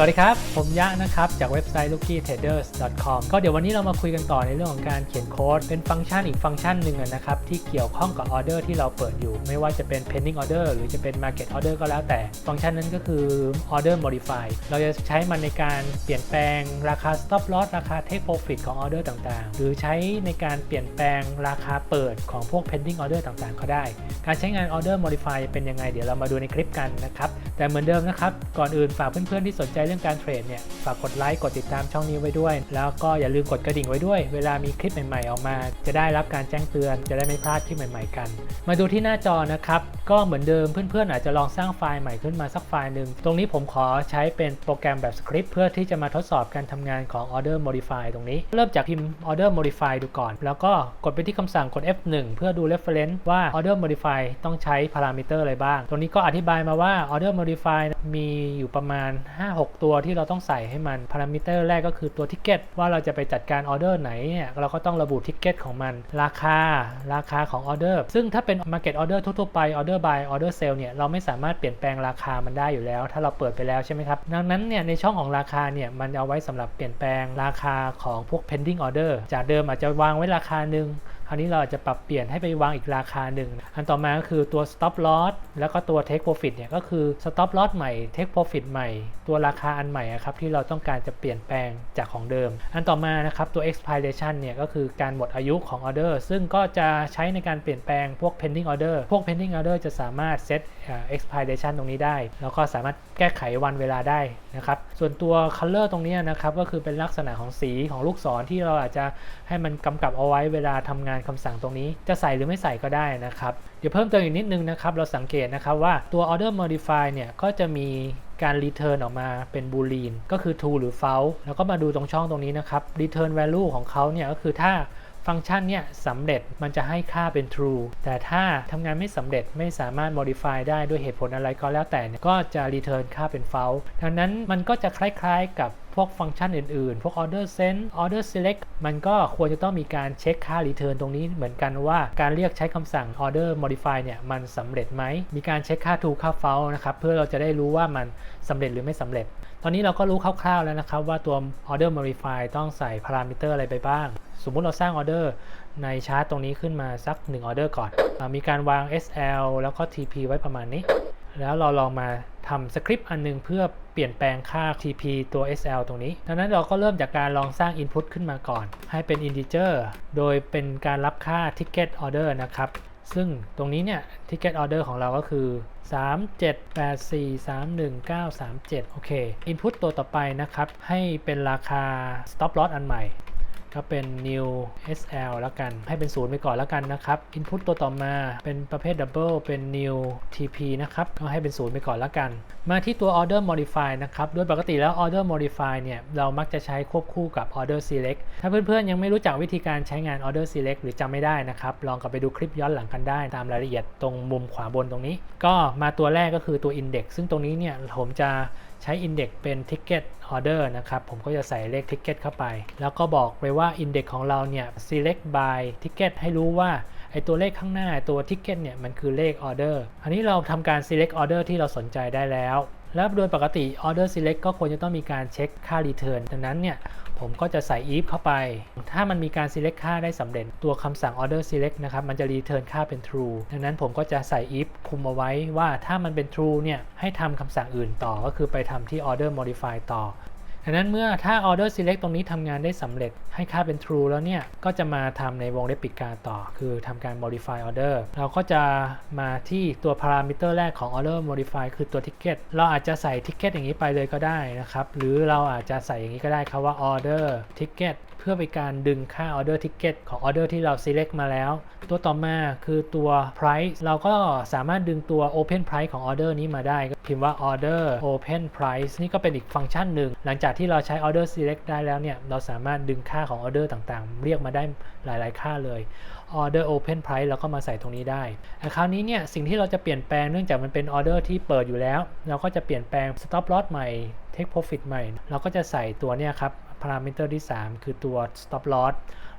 สวัสดีครับ ผมยะนะครับ จากเว็บไซต์ lookytraders.com ก็เดี๋ยววันนี้เรามาคุยกันต่อในเรื่องของการเขียนโค้ด เป็นฟังก์ชันอีกฟังก์ชันหนึ่งนะครับ ที่เกี่ยวข้องกับออเดอร์ที่เราเปิดอยู่ ไม่ว่าจะเป็น pending order หรือจะเป็น market order ก็แล้วแต่ ฟังก์ชันนั้นก็คือ order modify เราจะใช้มันในการเปลี่ยนแปลงราคา stop loss ราคา take profit ของออเดอร์ต่างๆ หรือใช้ในการเปลี่ยนแปลงราคาเปิดของพวก pending order ต่างๆ ก็ได้ การใช้งาน order modify เป็นยังไงเดี๋ยวเรามาดูในคลิปกันนะครับแต่เหมือนเดิมนะครับก่อนอื่นฝากเพื่อนๆที่สนใจเรื่องการเทรดเนี่ยฝากกดไลค์กดติดตามช่องนี้ไว้ด้วย แล้วก็อย่าลืมกดกระดิ่งไว้ด้วย เวลามีคลิปใหม่ๆออกมา จะได้รับการแจ้งเตือน จะได้ไม่พลาดคลิปใหม่ ๆ กัน มาดูที่หน้าจอนะครับ ก็เหมือนเดิมเพื่อนๆ อาจจะลองสร้างไฟล์ใหม่ขึ้นมาสักไฟล์หนึ่ง ตรงนี้ผมขอใช้เป็นโปรแกรมแบบสคริปต์เพื่อที่จะมาทดสอบการทำงานของ order modify ตรงนี้ เริ่มจากพิมพ์ order modify ดูก่อน แล้วก็กดไปที่คำสั่งกด F1 เพื่อดู reference ว่า order modify ต้องใช้พารามิเตอร์อะไรบ้าง ตรงนี้ก็อธิบายมาว่า order modify มีอยู่ประมาณ 5-6ตัวที่เราต้องใส่ให้มันพารามิเตอร์แรกก็คือตัวทิกเก็ตว่าเราจะไปจัดการออเดอร์ไหนเนี่ยเราก็ต้องระบุทิกเก็ตของมัน ราคา ราคาของออเดอร์ซึ่งถ้าเป็น Market Order ทั่วๆไป Order by Order Sale เนี่ยเราไม่สามารถเปลี่ยนแปลงราคามันได้อยู่แล้ว ถ้าเราเปิดไปแล้วใช่ไหมครับดังนั้นเนี่ยในช่องของราคาเนี่ยมันเอาไว้สำหรับเปลี่ยนแปลงราคาของพวก pending order จากเดิมอาจจะวางไว้ราคาหนึ่ง คราวนี้เราอาจจะปรับเปลี่ยนให้ไปวางอีกราคาหนึ่ง อันต่อมาก็คือตัว stop loss แล้วก็ตัว take profit เนี่ยก็คือ stop loss ใหม่ take profit ใหม่ ตัวราคาอันใหม่ครับที่เราต้องการจะเปลี่ยนแปลงจากของเดิม อันต่อมานะครับตัว expiration เนี่ยก็คือการหมดอายุของออเดอร์ซึ่งก็จะใช้ในการเปลี่ยนแปลงพวก pending order พวก pending order จะสามารถ set expiration ตรงนี้ได้ แล้วก็สามารถแก้ไขวันเวลาได้นะครับส่วนตัว color ตรงนี้นะครับก็คือเป็นลักษณะของสีของลูกศรที่เราอาจจะให้มันกำกับเอาไว้เวลาทำงานคำสั่งตรงนี้จะใส่หรือไม่ใส่ก็ได้นะครับ เดี๋ยวเพิ่มเติมอีกนิดนึงนะครับ เราสังเกตนะครับว่าตัว order modify เนี่ยก็จะมีการ return ออกมาเป็น boolean ก็คือ true หรือ false แล้วก็มาดูตรงช่องตรงนี้นะครับ return value ของเขาเนี่ยก็คือถ้าฟังก์ชันเนี่ยสำเร็จมันจะให้ค่าเป็น true แต่ถ้าทำงานไม่สำเร็จไม่สามารถ modify ได้ด้วยเหตุผลอะไรก็แล้วแต่ก็จะ return ค่าเป็น false ดังนั้นมันก็จะคล้ายๆกับ วกฟังก์ชันอื่นๆ พวก order send order select มันก็ควรจะต้องมีการเช็คค่า return ตรงนี้เหมือนกันว่าการเรียกใช้คำสั่ง order modify เนี่ยมันสำเร็จไหม มีการเช็คค่า true ค่า false นะครับ เพื่อเราจะได้รู้ว่ามันสำเร็จหรือไม่สำเร็จ ตอนนี้เราก็รู้คร่าวๆแล้วนะครับว่าตัว order modify ต้องใส่พารามิเตอร์อะไรไปบ้าง สมมุติเราสร้างออเดอร์ในชาร์ตตรงนี้ขึ้นมาสัก1ออเดอร์ก่อนอมีการวาง SL แล้วก็ TP ไว้ประมาณนี้ แล้วเราลองมาทำสคริปต์อันนึงเพื่อเปลี่ยนแปลงค่า TP ตัว SL ตรงนี้ ดังนั้นเราก็เริ่มจากการลองสร้าง Input ขึ้นมาก่อน ให้เป็น Integer โดยเป็นการรับค่า Ticket Order นะครับ ซึ่งตรงนี้เนี่ย Ticket Order ของเราก็คือ 3784313937โอเค Input ตัวต่อไปนะครับ ให้เป็นราคา Stop Loss อันใหม่ ก็เป็น new SL แล้วกัน ให้เป็นศูนย์ไปก่อนแล้วกันนะครับ Input ตัวต่อมาเป็นประเภท Double เป็น new TP นะครับ ก็ให้เป็นศูนย์ไปก่อนแล้วกัน มาที่ตัว Order Modify นะครับ โดยปกติแล้ว Order Modify เนี่ยเรามักจะใช้ควบคู่กับ Order Select ถ้าเพื่อนๆ ยังไม่รู้จักวิธีการใช้งาน Order Select หรือจำไม่ได้นะครับ ลองกลับไปดูคลิปย้อนหลังกันได้ตามรายละเอียดตรงมุมขวาบนตรงนี้ ก็มาตัวแรกก็คือตัว Index ซึ่งตรงนี้เนี่ยผมจะ ใช้ Index เป็น Ticket Order นะครับ ผมก็จะใส่เลข Ticket เข้าไป แล้วก็บอกไปว่า Index ของเราเนี่ย Select by Ticket ให้รู้ว่าไอตัวเลขข้างหน้าตัว Ticket เนี่ยมันคือเลข Order อันนี้เราทำการ Select Order ที่เราสนใจได้แล้ว แล้วโดยปกติ Order Select ก็ควรจะต้องมีการเช็คค่า Return ดังนั้นเนี่ยผมก็จะใส่ if เข้าไป ถ้ามันมีการ select ค่าได้สำเร็จ ตัวคำสั่ง order select นะครับ มันจะ return ค่าเป็น true ดังนั้นผมก็จะใส่ if คุมเอาไว้ว่าถ้ามันเป็น true เนี่ย ให้ทำคำสั่งอื่นต่อ ก็คือไปทำที่ order modify ต่อ ดังนั้นเมื่อถ้า order select ตรงนี้ทำงานได้สำเร็จให้ค่าเป็น true แล้วเนี่ย ก็จะมาทำในวงเล็บปิดกาต่อ คือทำการ modify order เราก็จะมาที่ตัว parameter แรกของ order modify คือตัว ticket เราอาจจะใส่ ticket อย่างนี้ไปเลยก็ได้นะครับ หรือเราอาจจะใส่อย่างนี้ก็ได้ครับว่า order ticket เพื่อเป็นการดึงค่า order ticket ของ order ที่เรา select มาแล้ว ตัวต่อมาคือตัว price เราก็สามารถดึงตัว open price ของ order นี้มาได้พิมพ์ว่า order open price นี่ก็เป็นอีกฟังก์ชันหนึ่ง หลังจากที่เราใช้ order select ได้แล้วเนี่ย เราสามารถดึงค่าของ order ต่างๆ เรียกมาได้หลาย ๆ ค่าเลย order open price เราก็มาใส่ตรงนี้ได้แต่คราวนี้เนี่ย สิ่งที่เราจะเปลี่ยนแปลงเนื่องจากมันเป็น order ที่เปิดอยู่แล้ว เราก็จะเปลี่ยนแปลง stop loss ใหม่ take profit ใหม่ เราก็จะใส่ตัวเนี่ยครับ พารามิเตอร์ที่ 3 คือตัว stop loss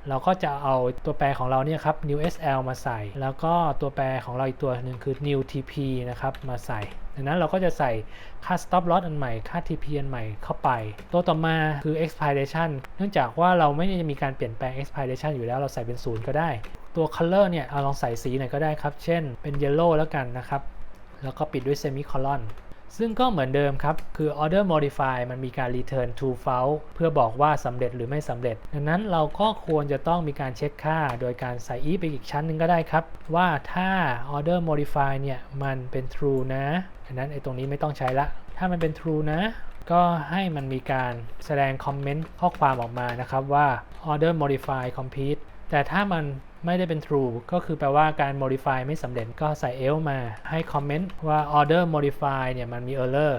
เราก็จะเอาตัวแปรของเราเนี่ยครับ new SL มาใส่ แล้วก็ตัวแปรของเราอีกตัวหนึ่งคือ new TP นะครับมาใส่ดังนั้นเราก็จะใส่ค่า stop loss อันใหม่ค่า TP อันใหม่เข้าไป ตัวต่อมาคือ expiration เนื่องจากว่าเราไม่ได้มีการเปลี่ยนแปลง expiration อยู่แล้วเราใส่เป็นศูนย์ก็ได้ ตัว color เนี่ยเอาลองใส่สีหน่อยก็ได้ครับ เช่นเป็น yellow แล้วกันนะครับแล้วก็ปิดด้วย semicolon ซึ่งก็เหมือนเดิมครับ คือ order modify มันมีการ return to false เพื่อบอกว่าสำเร็จหรือไม่สำเร็จ ดังนั้นเราก็ควรจะต้องมีการเช็คค่า โดยการใส่ if ไปอีกชั้นหนึ่งก็ได้ครับ ว่าถ้า order modify เนี่ยมันเป็น true นะดังนั้นไอ้ตรงนี้ไม่ต้องใช้ละ ถ้ามันเป็น true นะ ก็ให้มันมีการแสดงคอมเมนต์ข้อความออกมานะครับว่า order modify complete แต่ถ้ามัน ไม่ได้เป็น true ก็คือแปลว่าการ modify ไม่สำเร็จก็ใส่ else มาให้คอมเมนต์ว่า order modify เนี่ยมันมี error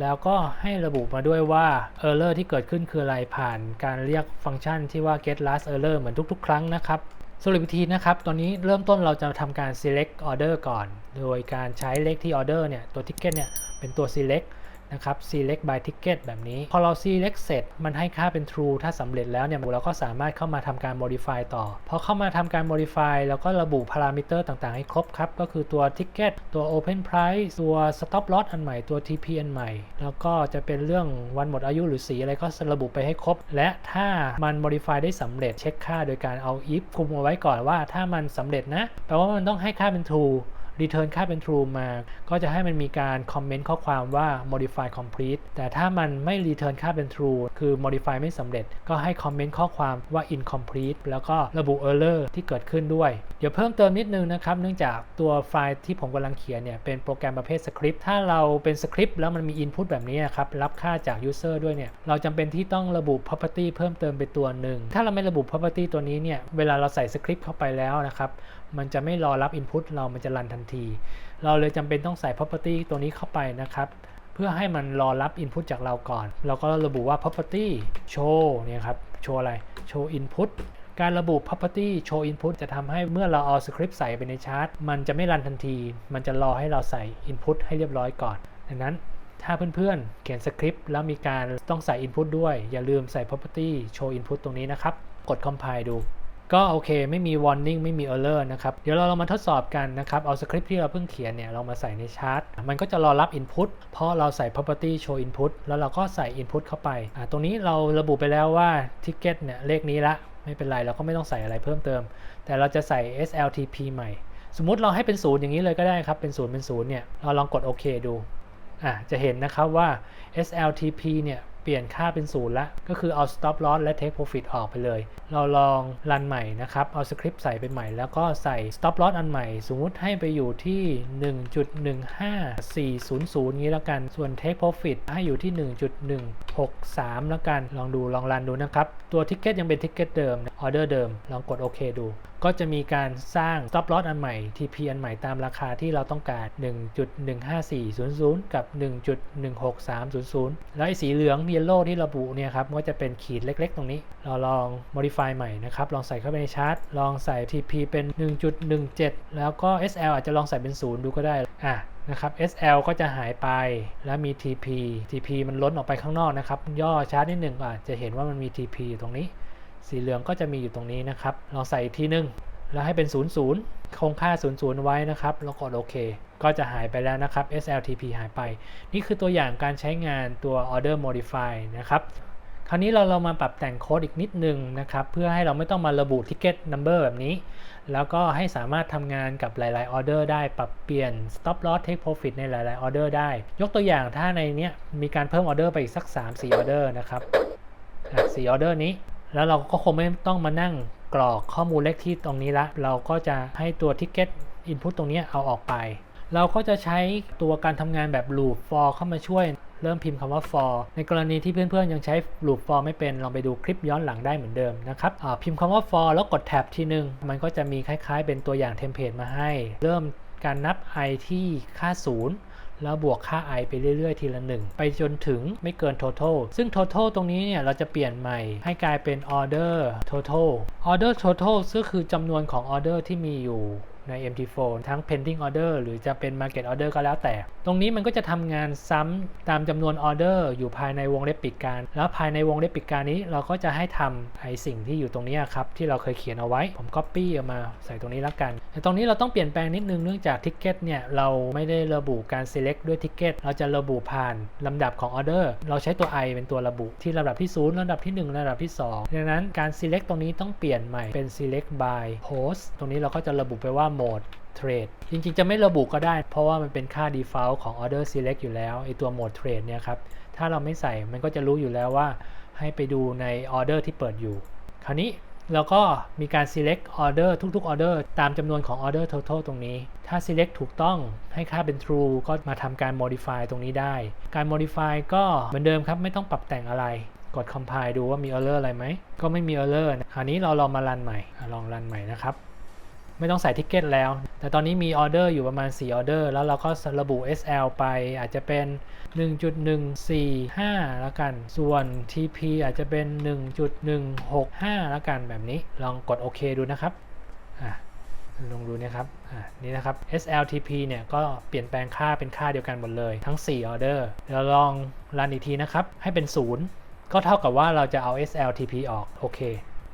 แล้วก็ให้ระบุมาด้วยว่า error ที่เกิดขึ้นคืออะไรผ่านการเรียกฟังก์ชันที่ว่า get last error เหมือนทุก ๆ ครั้งนะครับสรุปวิธีนะครับ ตอนนี้เริ่มต้นเราจะทำการ select order ก่อน โดยการใช้เลขที่ order เนี่ย ตัว ticket เนี่ย เป็นตัว select นะครับ select by ticket แบบนี้ พอเรา select เสร็จ มันให้ค่าเป็น true ถ้าสำเร็จแล้วเนี่ยเราก็สามารถเข้ามาทำการ modify ต่อ พอเข้ามาทำการ modify แล้วก็ระบุ parameter ต่างๆ ให้ครบครับ ก็คือตัว ticket ตัว open price ตัว stop loss อันใหม่ ตัว TP อันใหม่ แล้วก็จะเป็นเรื่องวันหมดอายุหรือสีอะไรก็ระบุไปให้ครบ และถ้ามัน modify ได้สำเร็จเช็คค่าโดยการเอา if คุมเอาไว้ก่อนว่าถ้ามันสำเร็จนะแปลว่ามันต้องให้ค่าเป็น true return ค่าเป็น true มา ก็จะให้มันมีการคอมเมนต์ข้อความว่า modify complete แต่ถ้ามันไม่ return ค่าเป็น true คือ modify ไม่สำเร็จ ก็ให้คอมเมนต์ข้อความว่า incomplete แล้วก็ระบุ error ที่เกิดขึ้นด้วย เดี๋ยวเพิ่มเติมนิดนึงนะครับ เนื่องจากตัวไฟล์ที่ผมกำลังเขียนเนี่ยเป็นโปรแกรมประเภทสคริปต์ ถ้าเราเป็นสคริปต์แล้วมันมี input แบบนี้นะครับ รับค่าจาก user ด้วยเนี่ย เราจำเป็นที่ต้องระบุ property เพิ่มเติมไปตัวหนึ่ง ถ้าเราไม่ระบุ property ตัวนี้เนี่ย เวลาเราใส่สคริปต์เข้าไปแล้วนะครับ มันจะไม่รอรับ input เรามันจะรันทันที เราเลยจำเป็นต้องใส่ property ตัวนี้เข้าไปนะครับ เพื่อให้มันรอรับ input จากเราก่อน เราก็ระบุว่า property show เนี่ยครับ โชว์อะไร show input การระบุ property show input จะทำให้เมื่อเราเอาสคริปต์ใส่ไปในชาร์ต มันจะไม่รันทันที มันจะรอให้เราใส่ input ให้เรียบร้อยก่อน ดังนั้นถ้าเพื่อนๆ เขียนสคริปต์แล้วมีการต้องใส่ input ด้วย อย่าลืมใส่ property show input ตรงนี้นะครับ กด compile ดู ก็โอเคไม่มี warning ไม่มี error นะครับ เดี๋ยวเราลองมาทดสอบกันนะครับ เอาสคริปต์ที่เราเพิ่งเขียนเนี่ยเรามาใส่ในชาร์ตมันก็จะรอรับ input เพราะเราใส่ property show input แล้วเราก็ใส่ input เข้าไปอ่าตรงนี้เราระบุไปแล้วว่า ticket เนี่ยเลขนี้ละ ไม่เป็นไรเราก็ไม่ต้องใส่อะไรเพิ่มเติม แต่เราจะใส่ SLTP ใหม่ สมมติเราให้เป็นศูนย์อย่างนี้เลยก็ได้ครับ เป็นศูนย์เป็นศูนย์เนี่ยเราลองกดโอเคดูอะจะเห็นนะครับว่า SLTP เนี่ย ปลี่ยนค่าเป็นศูนย์ละก็คือเอา stop loss และ take profit ออกไปเลย เราลองรันใหม่นะครับ เอาสคริปต์ใส่ไปใหม่ แล้วก็ใส่ stop loss อันใหม่ สมมุติให้ไปอยู่ที่ 1.15400 นี้แล้วกัน ส่วน take profit ให้อยู่ที่ 63 แล้วกัน ลองดูลองรันดูนะครับ ตัว ticket ยังเป็น ticket เดิม order เดิม ลองกดโอเคดู ก็จะมีการสร้าง stop loss อันใหม่ TP อันใหม่ตามราคาที่เราต้องการ 1.15400 กับ 1.16300 แล้วไอ้สีเหลือง yellow ที่ระบุเนี่ยครับก็จะเป็นขีดเล็กๆ ตรงนี้ เราลอง modify ใหม่นะครับ ลองใส่เข้าไปในชาร์ตลองใส่ TP เป็น 1.17 แล้วก็ SL อาจจะลองใส่เป็น 0 ดูก็ได้อะ นะครับ SL ก็จะหายไปแล้วมี TP TP มันล้นออกไปข้างนอกนะครับ ย่อชาร์ตนิดหนึ่งอะจะเห็นว่ามันมี TP อยู่ตรงนี้ สีเหลืองก็จะมีอยู่ตรงนี้นะครับลองใส่อีกทีนึงแล้วให้เป็น 0 0 คงค่า 0 0 ไว้นะครับ แล้วกดโอเค ก็จะหายไปแล้วนะครับ SLTP หายไป นี่คือตัวอย่างการใช้งานตัว order modify นะครับ คราวนี้เราเรามาปรับแต่งโค้ดอีกนิดนึงนะครับ เพื่อให้เราไม่ต้องมาระบุ ticket number แบบนี้ แล้วก็ให้สามารถทำงานกับหลายๆออเดอร์ได้ปรับเปลี่ยน stop loss take profit ในหลายๆออเดอร์ได้ ยกตัวอย่างถ้าในเนี้ยมีการเพิ่มออเดอร์ไปอีกสัก 3-4ออเดอร์นะครับอ่ออเดอร์นี้ แล้วเราก็คงไม่ต้องมานั่งกรอกข้อมูลเลขที่ตรงนี้ละ เราก็จะให้ตัว ticket input ตรงนี้เอาออกไป เราก็จะใช้ตัวการทำงานแบบ loop for เข้ามาช่วย เริ่มพิมพ์คำว่า for ในกรณีที่เพื่อนๆยังใช้ loop for ไม่เป็น ลองไปดูคลิปย้อนหลังได้เหมือนเดิมนะครับพิมพ์คำว่า for แล้วกดแท็บทีนึง มันก็จะมีคล้ายๆ เป็นตัวอย่างเทมเพลตมาให้ เริ่มการนับ i ที่ค่า 0 แล้วบวกค่า i ไปเรื่อยๆ ทีละหนึ่งไปจนถึงไม่เกิน total ซึ่ง total ตรงนี้เนี่ย เราจะเปลี่ยนใหม่ให้กลายเป็น order total order total ก็คือจำนวนของ order ที่มีอยู่ ใน MT4 ทั้ง pending order หรือจะเป็น market order ก็แล้วแต่ ตรงนี้มันก็จะทำงานซ้ำตามจำนวนออเดอร์อยู่ภายในวงเล็บปิดการ แล้วภายในวงเล็บปิดการนี้เราก็จะให้ทำไอสิ่งที่อยู่ตรงนี้ครับ ที่เราเคยเขียนเอาไว้ ผม copy เอามาใส่ตรงนี้แล้วกัน แต่ตรงนี้เราต้องเปลี่ยนแปลงนิดนึงเนื่องจาก ticket เนี่ยเราไม่ได้ระบุการ select ด้วย ticket เราจะระบุผ่านลำดับของออเดอร์เราใช้ตัว i เป็นตัวระบุที่ลำดับที่ 0ลำดับที่ 1ลำดับที่ 2 ดังนั้นการ select ตรงนี้ต้องเปลี่ยนใหม่เป็น select by host ตรงนี้เราก็จะระบุไปว่า mode trade จริงๆ จะไม่ระบุก็ได้ เพราะว่ามันเป็นค่า default ของ order select อยู่แล้วไอตัว mode trade เนี่ยครับ ถ้าเราไม่ใส่มันก็จะรู้อยู่แล้วว่าให้ไปดูใน order ที่เปิดอยู่ คราวนี้เราก็มีการ select order ทุกๆ order ตามจำนวนของ order total ตรงนี้ ถ้า select ถูกต้องให้ค่าเป็น true ก็มาทำการ modify ตรงนี้ได้ การ modify ก็เหมือนเดิมครับไม่ต้องปรับแต่งอะไร กด compile ดูว่ามี error อะไรไหม ก็ไม่มี error คราวนี้เราลองมารันใหม่ ลองรันใหม่นะครับ ไม่ต้องใส่ทิกเก็ตแล้ว แต่ตอนนี้มีออเดอร์อยู่ประมาณ 4 ออเดอร์ แล้วเราก็ระบุ SL ไปอาจจะเป็น 1.145 แล้วกัน ส่วน TP อาจจะเป็น 1.165 แล้วกันแบบนี้ ลองกดโอเคดูนะครับลองดูนะครับนี่นะครับ SLTP เนี่ยก็เปลี่ยนแปลงค่าเป็นค่าเดียวกันหมดเลยทั้ง 4 ออเดอร์เราลองรันอีกทีนะครับ ให้เป็น 0 ก็เท่ากับว่าเราจะเอา SLTP ออก โอเค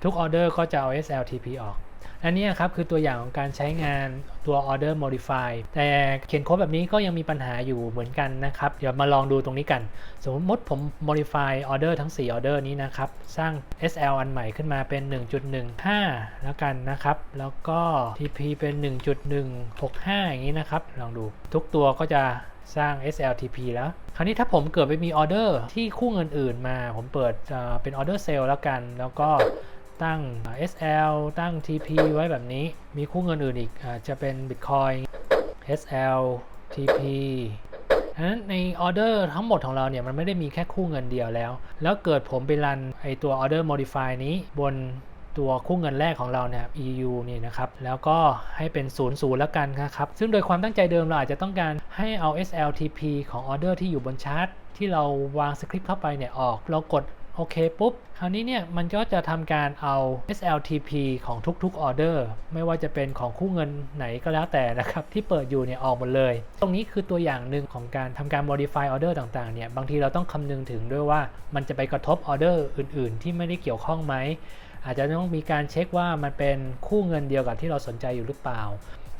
ทุกออเดอร์ก็จะเอา SLTP ออก อันนี้ครับคือตัวอย่างของการใช้งานตัว order modify แต่เขียนโค้ดแบบนี้ก็ยังมีปัญหาอยู่เหมือนกันนะครับ เดี๋ยวมาลองดูตรงนี้กัน สมมติผม modify order ทั้ง 4 order นี้นะครับ สร้าง SL อันใหม่ขึ้นมาเป็น 1.15 แล้วกันนะครับ แล้วก็ TP เป็น 1.165 อย่างนี้นะครับ ลองดูทุกตัวก็จะสร้าง SLTP แล้ว คราวนี้ถ้าผมเกิดไปมีออเดอร์ที่คู่เงินอื่นมา ผมเปิดเป็นออเดอร์เซลแล้วกัน แล้วก็ ตั้ง SL ตั้ง TP ไว้แบบนี้ มีคู่เงินอื่นอีกอาจจะเป็น Bitcoin SL TP ฉะนั้นในออเดอร์ทั้งหมดของเราเนี่ย มันไม่ได้มีแค่คู่เงินเดียวแล้ว แล้วเกิดผมไปรันไอตัว Order Modify นี้บนตัวคู่เงินแรกของเราเนี่ย EU นี่นะครับ แล้วก็ให้เป็น 0 0 แล้วกันนะครับ ซึ่งโดยความตั้งใจเดิมเราอาจจะต้องการให้เอา SLTP ของออเดอร์ที่อยู่บนชาร์ตที่เราวางสคริปต์เข้าไปเนี่ยออก เรากด โอเคปุ๊บ คราวนี้เนี่ยมันก็จะทำการเอา SLTP ของทุกๆออเดอร์ไม่ว่าจะเป็นของคู่เงินไหนก็แล้วแต่นะครับที่เปิดอยู่เนี่ยออกหมดเลย ตรงนี้คือตัวอย่างหนึ่งของการทำการ modify order ต่างๆเนี่ยบางทีเราต้องคำนึงถึงด้วยว่ามันจะไปกระทบออเดอร์อื่นๆ ที่ไม่ได้เกี่ยวข้องไหมอาจจะต้องมีการเช็คว่ามันเป็นคู่เงินเดียวกับที่เราสนใจอยู่หรือเปล่า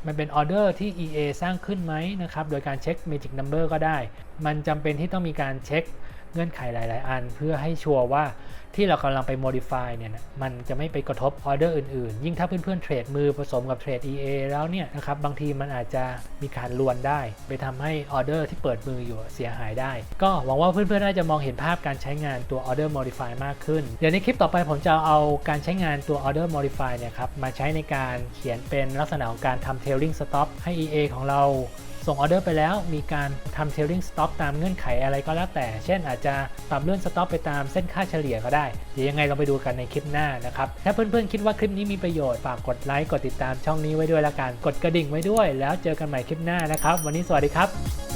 มันเป็นออเดอร์ที่ EA สร้างขึ้นไหมนะครับ โดยการเช็ค Magic Number ก็ได้ มันจำเป็นที่ต้องมีการเช็ค เงื่อนไขหลาย ๆ อัน เพื่อให้ชัวร์ว่าที่เรากำลังไป modify เนี่ยมันจะไม่ไปกระทบออเดอร์อื่น ๆ ยิ่งถ้าเพื่อน ๆ เทรดมือผสมกับเทรด EA แล้วเนี่ยนะครับบางทีมันอาจจะมีการลวนได้ ไปทำให้ออเดอร์ที่เปิดมืออยู่เสียหายได้ ก็หวังว่าเพื่อน ๆ น่าจะมองเห็นภาพการใช้งานตัว order modify มากขึ้น เดี๋ยวในคลิปต่อไปผมจะเอาการใช้งานตัว order modify เนี่ยครับมาใช้ในการเขียนเป็นลักษณะของการทำ trailing stop ให้ EA ของเรา ส่งออเดอร์ไปแล้วมีการทำ trailing stop ตามเงื่อนไขอะไรก็แล้วแต่ เช่นอาจจะปรับเลื่อนสต็อปไปตามเส้นค่าเฉลี่ยก็ได้ เดี๋ยวยังไงเราไปดูกันในคลิปหน้านะครับ ถ้าเพื่อนๆคิดว่าคลิปนี้มีประโยชน์ ฝากกดไลค์ กดติดตามช่องนี้ไว้ด้วยละกัน กดกระดิ่งไว้ด้วย แล้วเจอกันใหม่คลิปหน้านะครับ วันนี้สวัสดีครับ